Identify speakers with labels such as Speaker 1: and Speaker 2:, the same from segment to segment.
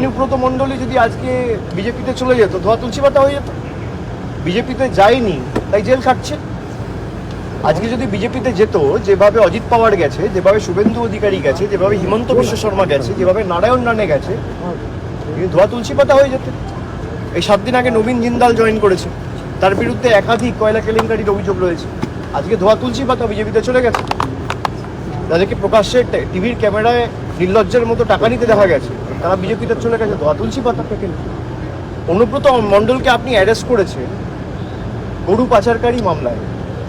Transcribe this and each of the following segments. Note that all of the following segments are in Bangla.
Speaker 1: অনুব্রত মণ্ডলী যদি আজকে বিজেপিতে চলে যেত, ধোয়া তুলসী পাতা হয়ে যেত। বিজেপিতে যায়নি, তাই জেল খাটছে। আজকে যদি বিজেপিতে যেত, যেভাবে অজিত পাওয়ার গেছে, যেভাবে শুভেন্দু অধিকারী গেছে, যেভাবে হিমন্ত বিশ্ব শর্মা গেছে, যেভাবে নারায়ণ রানে গেছে ধোয়া তুলসী পাতা হয়ে যেত। এই সাত দিন আগে নবীন জিন্দাল জয়েন করেছে। তার বিরুদ্ধে একাধিক কয়লা কেলেঙ্কারির অভিযোগ রয়েছে। আজকে ধোয়া তুলসী পাতা বিজেপিতে চলে গেছে। তাদেরকে প্রকাশ্যে টিভির ক্যামেরায় নির্লজ্জের মতো টাকা নিতে দেখা গেছে। তারা বিজেপিতে চলে গেছে ধোয়া তুলসী পাতা অনুব্রত মণ্ডলকে আপনি অ্যারেস্ট করেছেন গরু পাচারকারী মামলায়,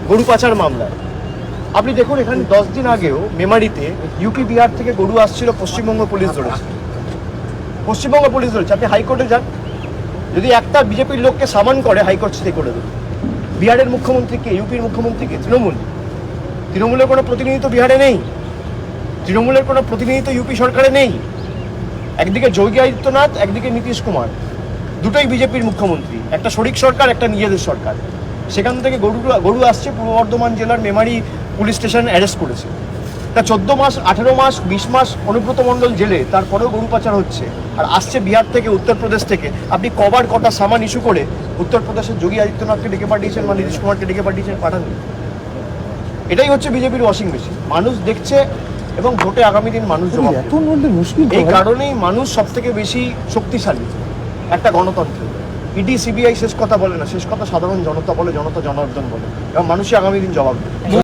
Speaker 1: গরু পাচার মামলায়। আপনি দেখুন, এখানে দশ দিন আগেও মেমারিতে ইউপি বিহার থেকে গরু আসছিল, পশ্চিমবঙ্গ পুলিশ ধরেছে। পশ্চিমবঙ্গ পুলিশ ধরেছে। আপনি হাইকোর্টে যান। যদি একটা বিজেপির লোককে সামান করে হাইকোর্ট স্টে করে দেবে। বিহারের মুখ্যমন্ত্রীকে ইউপির মুখ্যমন্ত্রীকে, তৃণমূল। তৃণমূলের কোনো প্রতিনিধিত্ব বিহারে নেই। তৃণমূলের কোনো প্রতিনিধিত্ব ইউপি সরকারে নেই। একদিকে যোগী আদিত্যনাথ, একদিকে নীতিশ কুমার। দুটোই বিজেপির মুখ্যমন্ত্রী। একটা শরিক সরকার, একটা নিজেদের সরকার। সেখান থেকে গরু গরু আসছে, পূর্ব বর্ধমান জেলার মেমারি পুলিশ স্টেশন অ্যারেস্ট করেছে। তা চোদ্দ মাস, আঠেরো মাস, বিশ মাস অনুব্রত মণ্ডল জেলে, তারপরেও গরু পাচার হচ্ছে। আর আসছে বিহার থেকে, উত্তরপ্রদেশ থেকে। আপনি কবার কটা সামান ইস্যু করে উত্তরপ্রদেশের যোগী আদিত্যনাথকে ডেকে পাঠিয়েছেন বা নীতিশ কুমারকে ডেকে পাঠিয়েছেন, পাঠাননি। এটাই হচ্ছে বিজেপির ওয়াশিং মেশিন। মানুষ দেখছে এবং ভোটে আগামী দিন মানুষ জবাব
Speaker 2: এত মুশকিল
Speaker 1: এই কারণেই মানুষ সব থেকে বেশি শক্তিশালী একটা গণতন্ত্রে। ইডি সিবিআই শেষ কথা বলে না শেষ কথা সাধারণ জনতা বলে জনতা জনার্দন বলে। এবং মানুষই আগামী দিন জবাব দেবে।